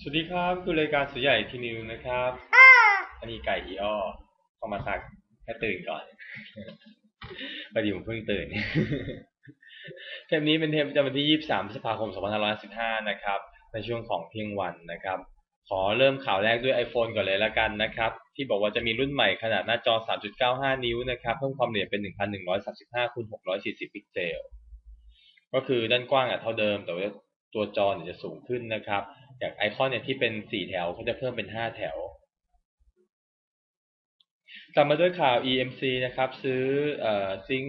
สวัสดีครับคือรายการสุใหญ่ทีนิวนะครับอันนี้ไก่อีอ้อเข้ามาสักแค่ตื่นก่อนพอดีผมเพิ่งตื่นเทปนี้เป็นเทปประจำวันที่ 23พฤษภาคม 2515 นะครับ ในช่วงของเที่ยงวันนะครับ ขอเริ่มข่าวแรกด้วย iPhone ก่อนเลยละกันนะครับ ที่บอกว่าจะมีรุ่นใหม่ขนาดหน้าจอ 3.95 นิ้วนะครับ เพิ่มความละเอียดเป็น 1,135คูณ640 พิกเซล ก็คือด้านกว้างอะเท่าเดิม แต่ว่าตัวจอเนี่ยจะสูงขึ้นนะครับ จากไอคอนเนี่ยที่เป็น4แถวเขาจะเพิ่มเป็น5แถวกลับมาด้วยข่าว EMC นะครับ ซื้อเอ่อ Sync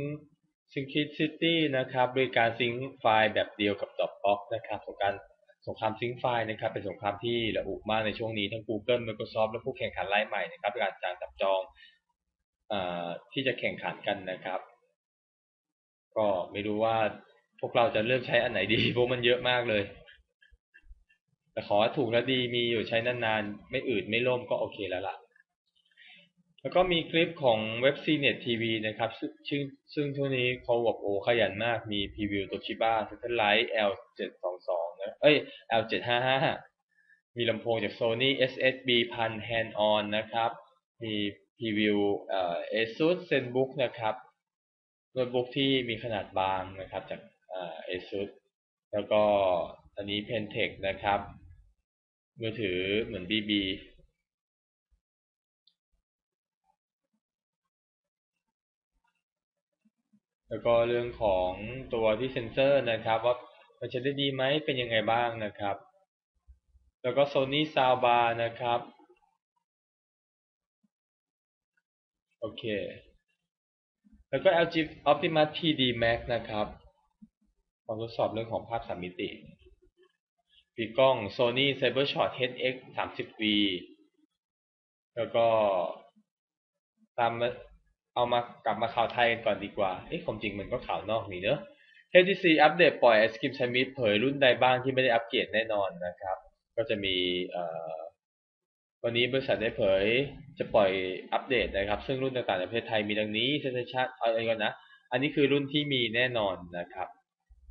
Syncicity นะครับ บริการซิงไฟล์แบบเดียวกับ Dropbox นะครับสงการสงครามซิงไฟล์นะครับ เป็นสงครามที่ระอุมากในช่วงนี้ทั้ง Google Microsoft และผู้แข่งขันรายใหม่นะครับการจางจับจองเอ่อที่จะแข่งขันกันนะครับ ก็ไม่รู้ว่าพวกเราจะเลือกใช้อันไหนดีเพราะมันเยอะมากเลย แต่ขอถูกและดีมีอยู่ใช้นานๆ ไม่อืดไม่ล่มก็โอเคแล้วล่ะ แล้วก็มีคลิปของเว็บ CNET TV นะครับซึ่งซึ่งซึ่งช่วงนี้เขาบอกโอ้ขยันมาก มีพรีวิว Toshiba Satellite L722 นะเอ้ย L755 มีลำโพงจาก Sony SSB 1000 Hand On นะครับ มีพรีวิวเอ่อ ASUS ZenBook นะครับโน้ตบุ๊กที่มีขนาดบางนะครับจากเอ่อ ASUS แล้วก็อันนี้ Pentec นะครับ มือถือเหมือน BB แล้วก็เรื่องของตัวที่เซ็นเซอร์นะครับ ว่ามันจะได้ดีไหมเป็นยังไงบ้างนะครับ แล้วก็ Sony Soundbar นะครับ โอเค แล้วก็ LG Optimus TD Max นะครับลองทดสอบเรื่องของภาพสามมิติ ปีกล้อง Sony Cybershot HX 30V แล้วก็ตามเอามากลับมาข่าวไทยกันก่อนดีกว่า เอ๊ะความจริงมันก็ข่าวนอกนี่เนอะ HTC อัปเดตปล่อยไอศกรีมชมิดเผยรุ่นใดบ้างที่ไม่ได้อัปเกรดแน่นอนนะครับ ก็จะมีวันนี้บริษัทได้เผยจะปล่อยอัปเดตนะครับ ซึ่งรุ่นต่างๆในประเทศไทยมีดังนี้ Sensation เอาอะไรก่อนนะ อันนี้คือรุ่นที่มีแน่นอนนะครับ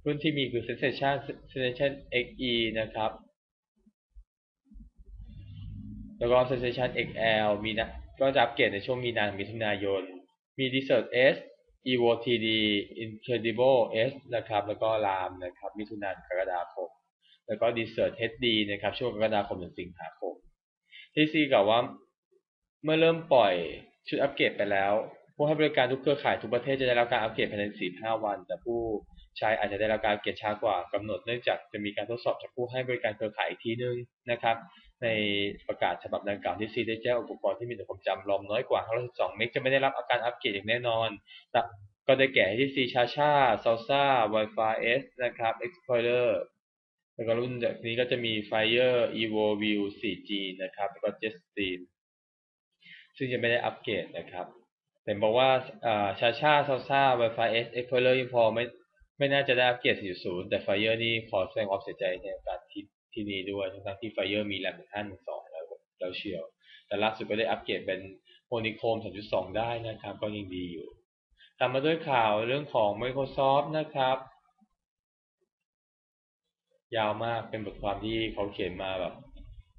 รุ่นที่มีคือ Sensation Sensation XE นะครับ แล้วก็ Sensation XL มีนะก็จะอัปเกรดในช่วงมีนาถึงมิถุนายน มี Desert S Evo TD Incredible S นะครับ แล้วก็ RAM นะครับ มิถุนายนกรกฎาคม แล้วก็ Desert HD นะครับ ช่วงกรกฎาคมถึงสิงหาคม TC กล่าวว่าเมื่อเริ่มปล่อยชุดอัปเกรดไปแล้วผู้ให้บริการทุกเครือข่ายทุกประเทศจะได้รับการอัปเกรดภายใน 45 วัน แต่ผู้ ใช้อาจจะได้รับการอัปเกรดช้ากว่ากำหนดเนื่องจากจะมีการทดสอบจากผู้ให้บริการเครือข่ายอีกทีนึงนะครับ ในประกาศฉบับดังกล่าวที่ซีได้แจ้งอุปกรณ์ที่มีแต่ความจำรอมน้อยกว่า512เมกจะไม่ได้รับอาการอัปเกรดอย่างแน่นอน ก็ได้แก่ที่ซีชาชาซาซ่า Wi-Fi S นะครับ Explorer แล้วก็รุ่นจากนี้ก็จะมี Fire Evo View 4G นะครับแล้วก็ Jetstream ซึ่งจะไม่ได้อัปเกรดนะครับแต่บอกว่าชาชาซาซ่า Wi-Fi S Explorer ยังพอไม่ ไม่น่าจะได้อัปเกรด4.0 แต่ Fire นี่ขอแสดงความเสียใจในการที่ที่นี่ด้วย ทั้งที่ Fire มีแรมถึง512แล้วแล้วเชียว แต่ล่าสุดก็ได้อัปเกรดเป็น Honeycomb 3.2 ได้นะครับ ก็ยังดีอยู่ตามมาด้วยข่าวเรื่องของ Microsoft นะครับ ยาวมากเป็นบทความที่เขาเขียนมาแบบ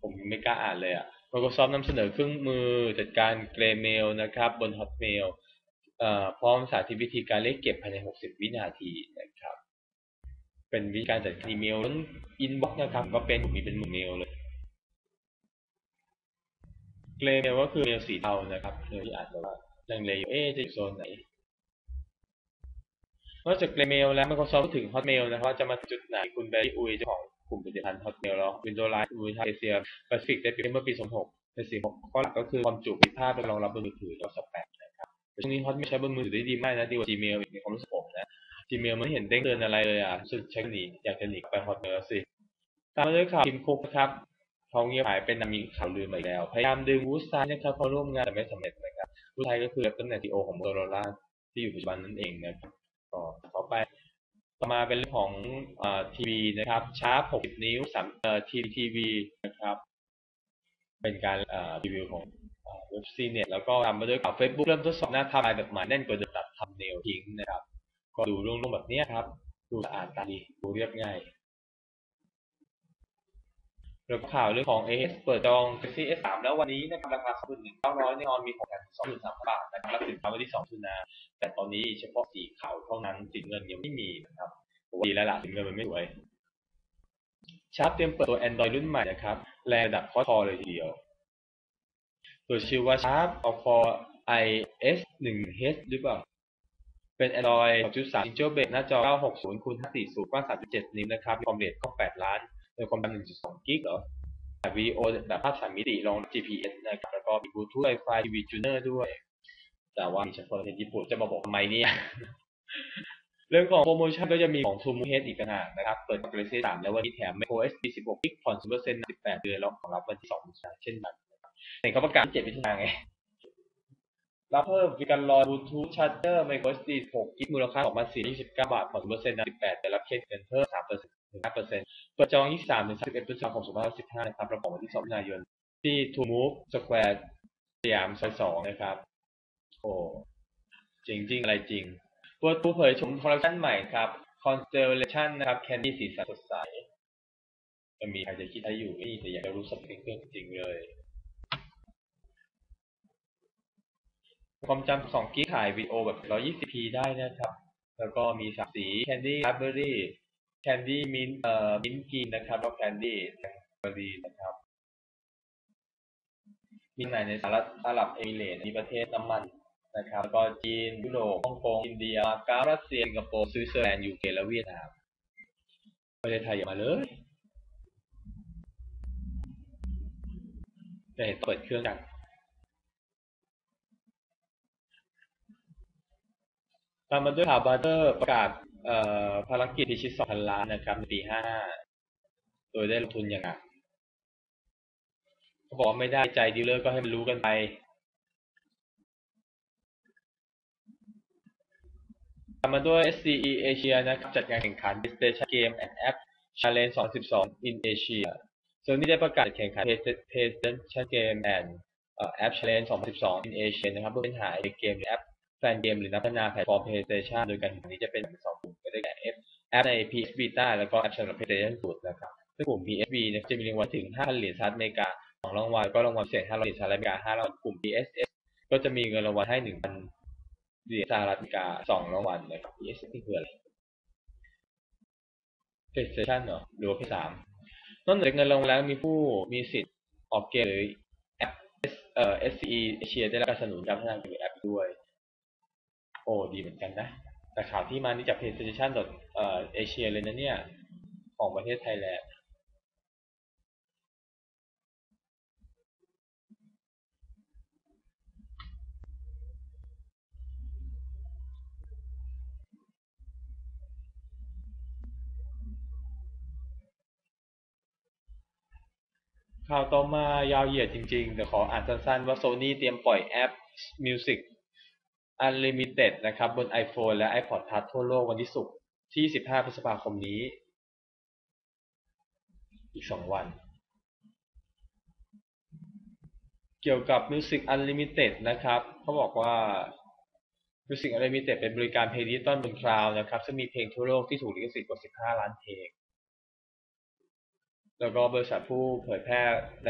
ผมไม่กล้าอ่านเลยอะ Microsoft นำเสนอเครื่องมือจัดการเกรเมลนะครับ บน Hotmail พร้อมสาธิตวิธีการเรียกเก็บภายใน 60 วินาทีนะครับ เป็นวิธีการจัดการอีเมลอินบ็อกนะครับ ก็เป็นมีเป็นหมื่เมลเลยเกรเมลก็คือเมลสีเทานะครับเมลที่อาจจะว่าลังเลอยู่เอ๊จะอยู่โซนไหนนอกจากเกรเมลแล้ว Microsoft ถึง Hotmail นะครับว่าจะมาจุดไหนคุณแบรี่อุยเจ้าของกลุ่มผลิตภัณฑ์ Hotmail แล้ว Windows Live อุยทางเอเชียแปซิฟิกได้เปิดเมื่อปี 2006ในสิ่งข้อหลักก็คือความจุมีภาพรองรับบนมือถือแล้วสแปม ช่วงนี้ Hotmail ใช้บนมือถือได้ดีมากนะดีกว่า Gmail อีกในความรู้สึกผมนะ Gmail ไม่เห็นเด้งเตือนอะไรเลยอะสุดใช้หนีอยากจะหนีไป Hotmail สิตามมาด้วยข่าวทีมคุกนะครับเขาเงียบหายเป็นมีข่าวลือมาอีกแล้ว พยายามดึงวูดไซน์นะครับเขาร่วมงานแต่ไม่สำเร็จนะครับวูดไซน์ก็คือตำแหน่งซีโอของโมโตโรล่าที่อยู่ปัจจุบันนั่นเองนะครับก็ต่อไปต่อมาเป็นเรื่องของทีวีนะครับชาร์ป60 นิ้วสามเอ่อทีทีวีนะครับ เป็นการรีวิวของ เว็บซีเน็ตแล้วก็ตามมาด้วยข่าว Facebook เริ่มทดสอบหน้าทำลายแบบใหม่แน่นกว่าเดิมตัดทำเนลทิ้งนะครับ ก็ดูรุ่งๆแบบนี้ครับ ดูสะอาดตาดีดูเรียบง่ายแล้วข่าวเรื่องของ AS เปิดจอง Galaxy S3 แล้ววันนี้นะครับราคา21,900แน่นอนมีของแถม23,000บาทนะครับรับสินค้าวันที่2มิถุนาแต่ตอนนี้เฉพาะสีขาวเท่านั้นสีเงินยังไม่มีนะครับดีแล้วล่ะสีเงินมันไม่สวยชาร์ปเตรียมเปิดตัว Android รุ่นใหม่นะครับแรงดับคอคอเลยทีเดียว ตัวชื่อว่า Sharp a l p h IS 1H หรือเปล่า เป็น Android 6.3 Inch หน้าจอ 960คูณ540กว้าง3.7 นิ้วนะครับมีความเร็วก็ 8 ล้านโดยความเร็ว1.2 กิกเหรอแบบวิดีโอแบบภาพสามมิติรอง GPS นะครับ แล้วก็มี Bluetooth Wi-Fi TV Tuner ด้วย แต่ว่ามีเฉพาะประเทศญี่ปุ่นจะมาบอกทำไมเนี่ยเรื่องของโปรโมชั่นก็จะมีของ Tumu Head อีกต่างหากนะครับ เปิด Galaxy 3แล้ววันนี้แถม Micro SD 16กิกผ่อน0% 18 เดือนแล้วของรับวันที่2เช่นกัน เห็นเขาประกาศเจ็ดวิทยาไงรับเพิ่มวิกานรอยบลูทูธชาร์เจอร์ไมโครสตีหกกิกมูลค่าออกมาสี่ยี่สิบเก้าบาทผ่อนเปอร์เซ็นต์สิบแปดแต่รับเครดิตเงินเพิ่มสามเปอร์เซ็นต์ถึงห้าเปอร์เซ็นต์เปิดจองยี่สามถึงสามสิบเอ็ดพฤษภาคมสองพันห้าสิบห้านะครับประกอบวันที่สองมิถุนายน ที่ทูมูฟสแควร์สยามซอยสองนะครับ โอ้จริงจริงอะไรจริงเปิดตูเผยชมคอลเลคชั่นใหม่ครับคอนเซลเลชั่นนะครับแคนดี้สีสันสดใสจะมีใครจะคิดได้อยู่ไม่มีแต่อยากจะรู้สักเพียงจริงเลย ความจำ2กิกถ่ายวิดีโอแบบ 120p ได้นะครับ แล้วก็มีสามสี Candy Raspberry Candy Mint เอ่อ Mint Green นะครับ แล้ว Candy Raspberry นะครับ มีไหนในสหรัฐอาหรับเอมิเรตส์มีประเทศน้ำมันนะครับ แล้วก็จีน ยุโรป ฮ่องกง อินเดีย มาเก๊า รัสเซีย สิงคโปร์ สวิตเซอร์แลนด์ ยูเค และเวียดนาม ประเทศไทยอย่ามาเลยจะเห็นเปิดเครื่องกัน ตามมาด้วยข่าวบาร์เตอร์ประกาศภารกิจพิชิต2,000 ล้านนะครับในปี 55 โดยได้ลงทุนอย่างหนักเขาบอกไม่ได้ใจดีลเลอร์ก็ให้มันรู้กันไป ตามมาด้วย SCE Asia นะครับจัดงานแข่งขัน PlayStation Game and App Challenge 2012 in Asia ส่วนนี้ได้ประกาศแข่งขัน PlayStation Game and App Challenge 2012 in Asia นะครับเพื่อเป็นหาเกมหรือแอป แฟนเกมหรือนักพัฒนาแพลตฟอร์ม PlayStation โดยการแข่งขันนี้จะเป็นสองกลุ่มก็ได้แก่ F แอปใน PS Vita แล้วก็แอปสำหรับ PlayStation สุดนะครับซึ่งกลุ่ม PSV เนี่ยจะมีรางวัลถึง5เหรียญสหรัฐอเมริกา2รางวัลก็รางวัลพิเศษ5เหรียญสหรัฐอเมริกา5รางวัลกลุ่ม PSS ก็จะมีเงินรางวัลให้ 1,000 เหรียญสหรัฐอเมริกา2รางวัลนะครับ PSS นี่คืออะไร PlayStation เหรอหรือว่า PS3 นอกจากเงินรางวัลแล้วมีผู้มีสิทธิ์ออกเกมหรือแอปเอ่อ SCE Asia ได้รับการสนับสนุนการพัฒนาเกมแอปด้วย โอ้ดีเหมือนกันนะ แต่ข่าวที่มานี่จาก PlayStation เอ่อเอเชียเลยนะเนี่ย ของประเทศไทยแลนด์ข่าวต่อมายาวเหยียดจริงๆ แต่ขออ่านสั้นๆ ว่า Sony เตรียมปล่อยแอป Music Unlimited นะครับ บน iPhone และ iPod Touch ทั่วโลกวันที่ศุกร์ที่ 15 พฤษภาคมนี้ อีก 2 วัน เกี่ยวกับ Music Unlimited นะครับเขาบอกว่า Music Unlimited เป็นบริการเพลงดิจิตอลบนคลาวด์นะครับ ซึ่งมีเพลงทั่วโลกที่ถูกลิขสิทธิ์กว่า 15 ล้านเพลง แล้วก็บริษัทผู้เผยแพร่ใน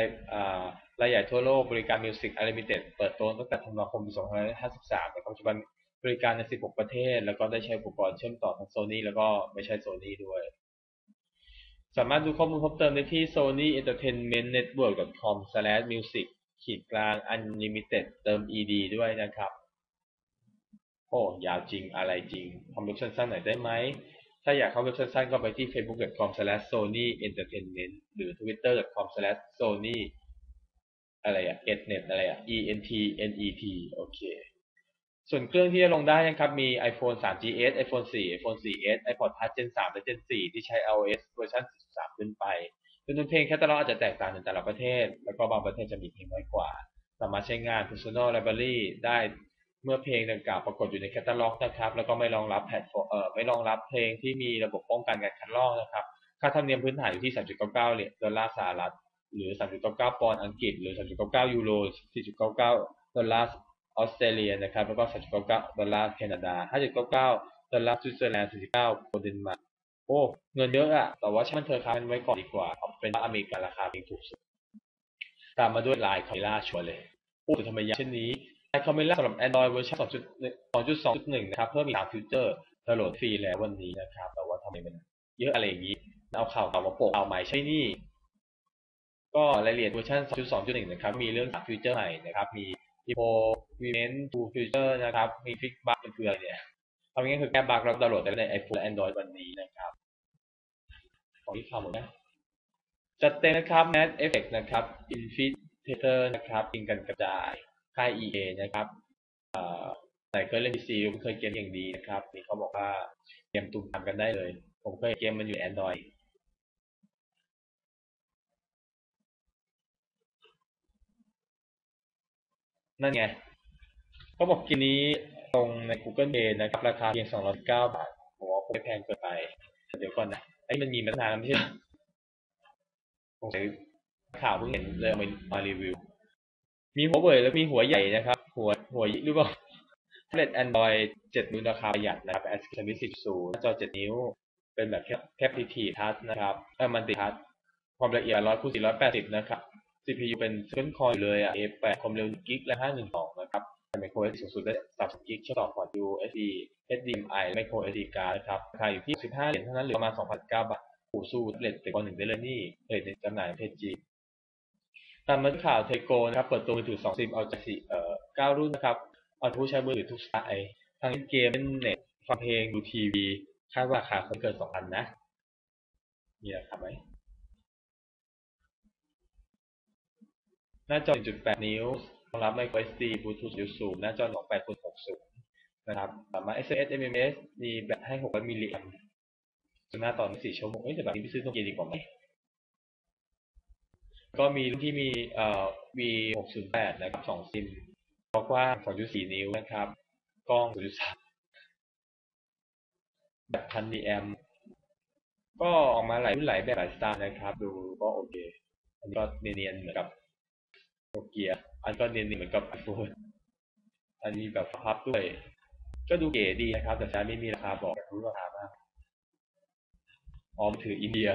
รายใหญ่ทั่วโลกบริการ Music Unlimited เปิดตัวตั้งแต่ธันวาคม 2553ในปัจจุบันบริการใน 16 ประเทศ แล้วก็ได้ใช้อุปกรณ์เชื่อมต่อทั้ง Sony แล้วก็ไม่ใช่ Sony ด้วย สามารถดูข้อมูลเพิ่มเติมได้ที่ sonyentertainmentnetwork.com/slashmusic ขีดกลาง unlimited เติม ed ด้วยนะครับ โอ้ยาวจริงอะไรจริงทำเว็บสั้นๆหน่อยได้ไหม ถ้าอยากเข้าเว็บสั้นๆ ก็ไปที่ facebook.com/sonyentertainment หรือ twitter.com/sony อะไรอะ etnet อะไรอะ entnet โอเค ส่วนเครื่องที่จะลงได้นะครับ มี iPhone 3GS iPhone 4 iPhone 4S iPod Touch Gen 3 และ Gen 4 ที่ใช้ iOS เวอร์ชัน13 ขึ้นไปจำนวนเพลงแคตตาล็อกอาจจะแตกต่างในแต่ละประเทศ แล้วก็บางประเทศจะมีเพลงน้อยกว่า สามารถใช้งาน Personal Library ได้เมื่อเพลงดังกล่าวปรากฏอยู่ในแคตตาล็อกนะครับ แล้วก็ไม่รองรับแพลตฟอร์มเอ่อไม่รองรับเพลงที่มีระบบป้องกันการคัดลอกนะครับ ค่าธรรมเนียมพื้นฐานอยู่ที่ 3.99 เหรียญดอลลาร์สหรัฐ หรือ 3.99 ปอนด์อังกฤษ หรือ 3.99 ยูโร 4.99 ดอลลาร์ออสเตรเลียนะครับ แล้วก็ 3.99 ดอลลาร์แคนาดา 5.99 ดอลลาร์สวิตเซอร์แลนด์ 49โปรเดนมาร์กโอ้ เงินเยอะอะ แต่ว่าช่างมันเธอครับมันไว้ก่อนดีกว่า เอาเป็นว่าอเมริกันราคาเพียงถูกสุด ตามมาด้วยไลน์คาเมล่าชัวร์เลยโอ้ทำไมยากเช่นนี้ไลน์คาเมล่าสำหรับ Android เวอร์ชัน2.2.1 นะครับ เพิ่มอีก3ฟิวเจอร์ดาวน์โหลดฟรีแล้ววันนี้นะครับ แต่ว่าทำไมมันเยอะอะไรอย่างนี้ เอาข่าวเก่ามาโปะเอาใหม่ใช่นี่ ก็รายละเอียดเวอร์ชัน2.2.1 นะครับ มีเรื่องฟิวเจอร์ใหม่นะครับ มี Depot Event to Future นะครับ มี Fix Bug มันคืออะไรเนี่ยเอาง่ายคือแก้บั๊กแล้วดาวน์โหลดได้ใน iPhone และ Android วันนี้นะครับของที่ข่าวหมดนะจัดเต็มนะครับ Mass Effect นะครับ Infiltrator นะครับยิงกันกระจายค่าย EA นะครับเอ่อแต่ก็เล่น PC ผมเคยเกมอย่างดีนะครับ นี่เขาบอกว่าเกมตุ่มตามกันได้เลย ผมเคยเกมมันอยู่ Android นั่นไงเขาบอกกินนี้ตรงใน Google Play นะครับ ราคาเพียง209 บาทผมว่าคงไม่แพงเกินไป เดี๋ยวก่อนนะไอ้มันมีมานานแล้วไม่ใช่ผมใช้ข่าวเพิ่งเห็นเลยเอามามารีวิว มีหัวเว่ยแล้วมีหัวใหญ่นะครับ หัวหัวหรือเปล่าแท็บเล็ต Android 7นิ้วราคาประหยัดนะครับ Accessibility 10หน้าจอ7นิ้ว เป็นแบบแคปแคปทีทีทัชนะครับเออมันติทัชความละเอียด100คูณ480นะครับ CPU เป็น Second Core อยู่เลยอะ A8 ความเร็วกิกและ512 นะครับแต่ macOS สูงสุดได้30กิกเชื่อต่อพอร์ต USB HDMI และ micro SD card นะครับราคาอยู่ที่ 15 เหรียญเท่านั้นหรือประมาณ2,009บาทโอ้สู้แท็บเล็ตเป็นกว่าหนึ่งได้เลยนี่ผลิตในจำหน่ายประเทศจีนตามมาด้วยข่าวเทโกนะครับ เปิดตัวมือถือ2ซิมเอาจากสี่เอ่อ9รุ่นนะครับ เอาผู้ใช้มือถือทุกสไตล์ทั้งเล่นเกมเล่นเน็ตฟังเพลงดูทีวี คาดว่าราคาคงเกิน2,000 นะ มีราคาไหม หน้าจอ 1.8 นิ้วรองรับ micro SD Bluetooth 0หน้าจอ 28คูณ60 นะครับ สามารถ SMS MMS มีแบตให้ 600มิลลิแอมป์จนหน้าตอน4ชั่วโมงเอ้ยแต่แบบนี้ไปซื้อโนเกียดีกว่าไหม ก็มีรุ่นที่มีเอ่อ V608 นะครับ 2 ซิมจอกว้าง 2.4 นิ้วนะครับ กล้อง 0.3 แบบพันดีแอมก็ออกมาหลายรุ่นหลายแบบหลายสไตล์นะครับ ดูก็โอเค อันนี้ก็เนียนๆเหมือนกับ โนเกีย อันก็เนียนๆเหมือนกับ iPhone อันนี้แบบพับด้วย ก็ดูเก๋ดีนะครับ แต่ใช้ไม่มีราคาบอกอยากรู้ราคามากออมถืออินเดีย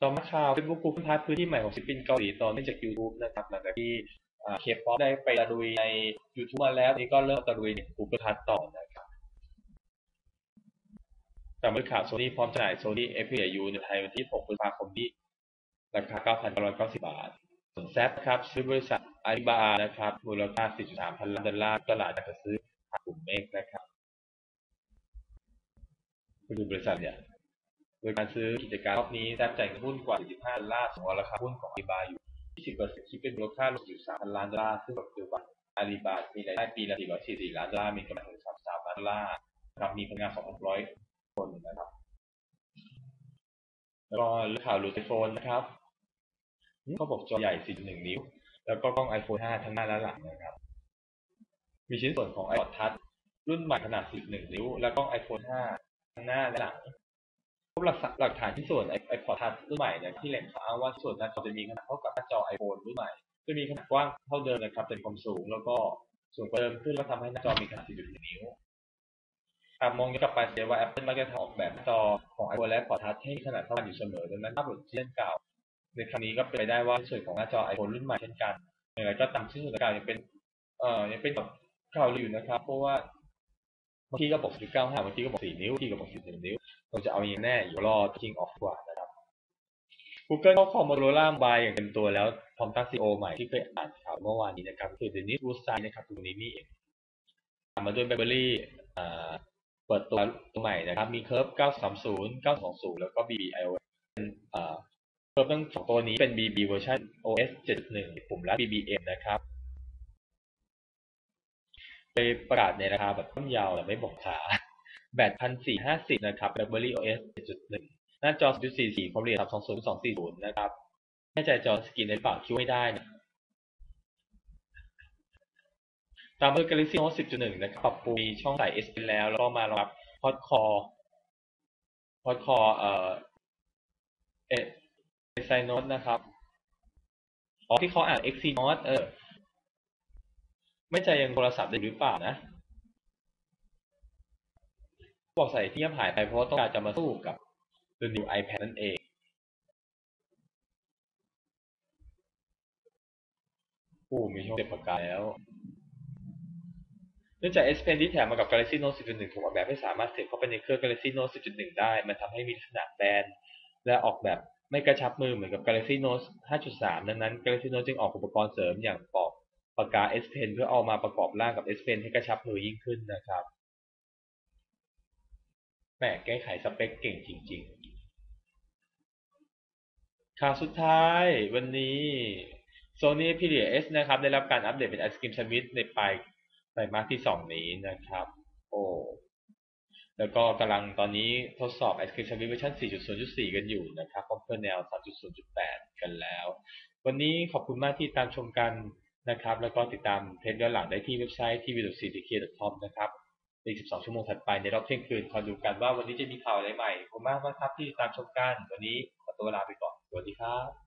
ต่อมาข่าว Facebook Google Plus พื้นที่ใหม่ของศิลปินเกาหลีตอเนื่องจาก YouTube นะครับหลังจากที่เคป๊อปได้ไปตะลุยใน YouTube มาแล้วนี่ก็เริ่มตะลุยใน Google Plus ต่อนะครับแต่เมื่อข่าว Sony พร้อมจำหน่าย Sony Xperia U ในไทยวันที่ 6 พฤษภาคมนี้ ราคา 9,990 บาท ส่วนแซฟครับซื้อบริษัทอาลีบานะครับมูลค่า 4.3 พันล้านดอลลาร์ตลาดจะซื้อกลุ่มเมกนะครับไปดูบริษัทเนี่ยโดยการซื้อกิจการรอบนี้แซฟจ่ายเงินหุ้นกว่า 45ดอลลาร์สำหรับราคาหุ้นของอาลีบาอยู่20%คิดเป็นมูลค่ารวมอยู่3พันล้านดอลลาร์ซึ่งปัจจุบันอาลีบามีรายได้ปีละ444 ล้านดอลลาร์ มีกำไรถึง33ล้านดอลลาร์ครับมีพนักงาน 2,600 คนนะครับ แล้วก็ข่าวหลุดไอโฟนนะครับ เขาบอกจอใหญ่ 4.1 นิ้ว แล้วก็กล้อง iPhone 5 ทั้งหน้าและหลังนะครับ มีชิ้นส่วนของ iPod Touch รุ่นใหม่ขนาด4.1นิ้ว และกล้อง iPhone 5 ทั้งหน้าและหลังพบหลักฐานหลักฐานที่ส่วน iPod Touch รุ่นใหม่นะที่แหล่งข่าวอ้างว่าส่วนหน้าจอจะมีขนาดเท่ากับหน้าจอ iPhone รุ่นใหม่จะมีขนาดกว้างเท่าเดิมนะครับเป็นความสูงแล้วก็สูงกว่าเดิมขึ้นแล้วทำให้หน้าจอมีขนาด 4.1 นิ้วหากมองย้อนกลับไปเสียว่า Apple มักจะออกแบบหน้าจอของ iPhone และ iPod Touch ให้ขนาดเท่ากันอยู่เสมอดังนั้นถ้าบทที่เล่นเก่า ในครั้งนี้ก็เป็นไปได้ว่าส่วนของหน้าจอ iPhone รุ่นใหม่เช่นกันอย่างไรก็ตามชื่อสถานการณ์ยังเป็น เอ่อยังเป็นแบบข่าวลืออยู่นะครับ เพราะว่าบางทีก็บอก9.95บางทีก็บอก4นิ้วบางทีก็บอก11นิ้วเราจะเอาอย่างแน่อยู่รอจริงออกกว่านะครับ Google ก็ขอ Motorola Mobile อย่างเต็มตัวแล้วพร้อมตั้ง CEO ใหม่ที่เคยอ่านข่าวเมื่อวานนี้นะครับ คือ Dennis Woodside นะครับตรงนี้นี่เองตามมาด้วย BlackBerry อ่าเปิดตัวตัวใหม่นะครับ มี Curve 930 920 แล้วก็ BBiOS อ่า เพิ่มทั้งสองตัวนี้เป็น BB เวอร์ชัน OS 7.1 ปุ่มลัด BBM นะครับไปประกาศในราคาแบบต้นยาวแต่ไม่บอกขาแบตพันสี่ห้าสิบนะครับ BlackBerry OS 7.1 หน้าจอ10.44 ความละเอียด20240 นะครับ แน่ใจจอสกรีนในปากคิ้วไม่ได้นะตามด้วย Galaxy Note 10.1 นะครับ ปรับปรุงมีช่องใส่ S Pen แล้ว แล้วก็มารองรับ Quad Core Quad Core เอ่อ ไซโนตนะครับอ๋อที่เขาอ่าน Exynos เออ ไม่ใจยังโทรศัพท์ได้หรือเปล่านะ บอกใส่ที่เงียบหายไปเพราะต้องการจะมาสู้กับ The New iPad นั่นเองผู้มีโชคเก็บปากกาแล้วเนื่องจาก S Pen ที่แถมมากับ Galaxy Note 10.1 ถูกออกแบบให้สามารถเสียบเข้าไปในเครื่อง Galaxy Note 10.1 ได้ มันทำให้มีลักษณะแบนและออกแบบ ไม่กระชับมือเหมือนกับ Galaxy Note 5.3 ดังนั้น Galaxy Note จึงออกอุปกรณ์เสริมอย่างปอกปากกา S Pen เพื่อเอามาประกอบร่างกับ S Pen ให้กระชับมือยิ่งขึ้นนะครับแหมแก้ไขสเปคเก่งจริง ๆ ข่าวสุดท้ายวันนี้ Sony Xperia S นะครับ ได้รับการอัปเดตเป็นไอศกรีมแซนด์วิชในปลายไตรมาสที่ 2 นี้นะครับ โอ้ แล้วก็กำลังตอนนี้ทดสอบไอศกรีมแซนด์วิชเวอร์ชัน4.0.4 กันอยู่นะครับพร้อมเพื่อแนว 3.0.8 กันแล้ว วันนี้ขอบคุณมากที่ตามชมกันนะครับ แล้วก็ติดตามเทปย้อนหลังได้ที่เว็บไซต์ tv.cdk.com นะครับอีก 12 ชั่วโมงถัดไปในรอบเที่ยงคืนคอยดูกันว่าวันนี้จะมีข่าวอะไรใหม่ขอบคุณมากครับที่ติดตามชมกัน วันนี้ขอตัวลาไปก่อน สวัสดีครับ